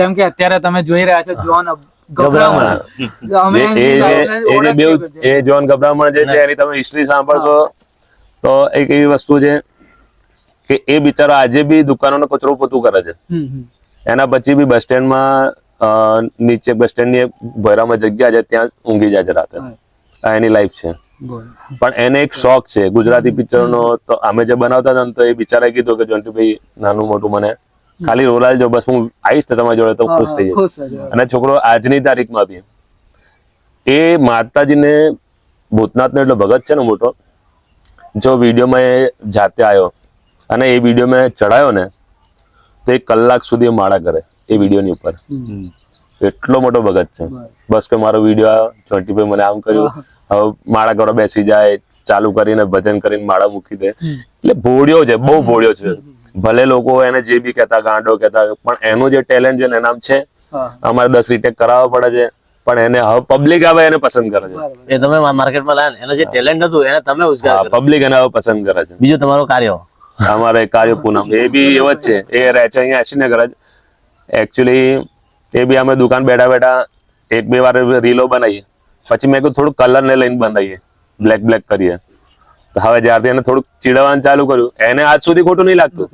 જેમ કે અત્યારે તમે જોઈ રહ્યા છો જોન ગભરામણ. એ જે- એ જે બેઉ એ જોન ગભરામણ જે છે એની તમે હિસ્ટ્રી સાંભળશો તો એક એવી વસ્તુ છે કે એ બિચારો આજે બી દુકાનોનો કચરો પોતું કરે છે. એના પછી બી બસ સ્ટેન્ડમાં નીચે બસ સ્ટેન્ડની ની ભૈરામાં જગ્યા છે ત્યાં ઊંઘી જાય છે રાતે. આ એની લાઈફ છે. પણ એને એક શોખ છે ગુજરાતી પિક્ચરનો તો અમે જે બનાવતા હતા ને તો એ બિચારાએ કીધું કે જોન્ટીભાઈ નાનું મોટું મને ખાલી રોલ આલજો બસ હું આવીશ ને તમારી જોડે તો ખુશ થઈ જઈશ. અને છોકરો આજની તારીખમાં બી. એ માતાજીને ભૂતનાથનો એટલો ભગત છે ને મોટો જો વિડીયોમાં એ જાતે આવ્યો અને એ વીડિયો મેં ચડાયો ને તો એક કલાક સુધી માળા કરે એ વિડીયોની ઉપર. એટલો મોટો ભગત છે. બસ. કે મારો વીડિયો આવ્યો ચોંટીભાઈ મને આમ કર્યું હવે માળા કરવા બેસી જાય ચાલુ કરીને ભજન કરીને માળા મૂકી દે. એટલે ભોળ્યો છે બહુ ભોળ્યો છે. ભલે લોકો એને જે બી કહેતા ગાંડો કહેતા પણ એનું જે ટેલેન્ટ છે ને એનામ છે અમારે દસ રીટેક કરાવવા પડે છે પણ એને હવે પબ્લિક હવે એને પસંદ કરે છે. એ તમે માર્કેટમાં લાયા એનો જે ટેલેન્ટ હતું એને તમે ઉજગાર. પબ્લિક એને હવે પસંદ કરે છે. બીજું તમારો કાર્ય? અમારે કાર્ય પૂનમ. એ બી એવો જ છે. એ રહે છે અહીંયા એસીનગર જ. એકચ્યુઅલી એ બી અમે દુકાન બેઠા બેઠા એક બે વાર રીલો બનાવીએ. પછી મેં કીધું થોડું કલર ને લઈને બનાવીએ. બ્લેક બ્લેક કરીએ. તો હવે જ્યારથી એને થોડુંક ચીડવાનું ચાલુ કર્યું એને આજ સુધી ખોટું નહીં લાગતું.